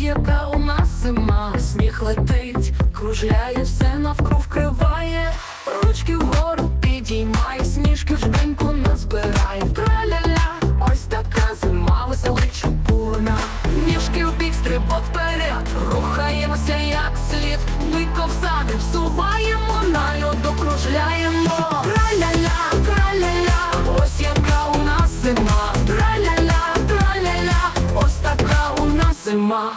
яка у нас зима, сніг летить, кружляє, все навкруг вкриває, ручки вгору підіймає, сніжки в жменьку назбирає. Траля-ля, ось така зима, веселить чупурна. Ніжки в бік, стрибок вперед, рухаємося як слід. Ми ковзани всуваємо, на льоду кружляємо. Зима.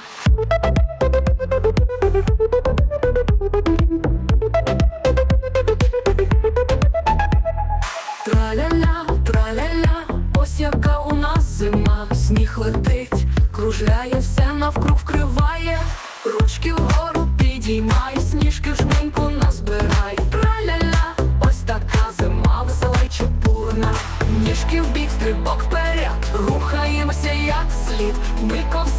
Траля-ля, траля-ля, ось яка у нас зима, сніг летить, кружляє, все навкруг вкриває, ручки вгору підіймає, сніжки в жменьку назбирає. Траля-ля, ось така зима, весела й чепурна. Ніжки в бік, стрибок вперед, рухаємося як слід. Ми ковзани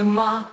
зима.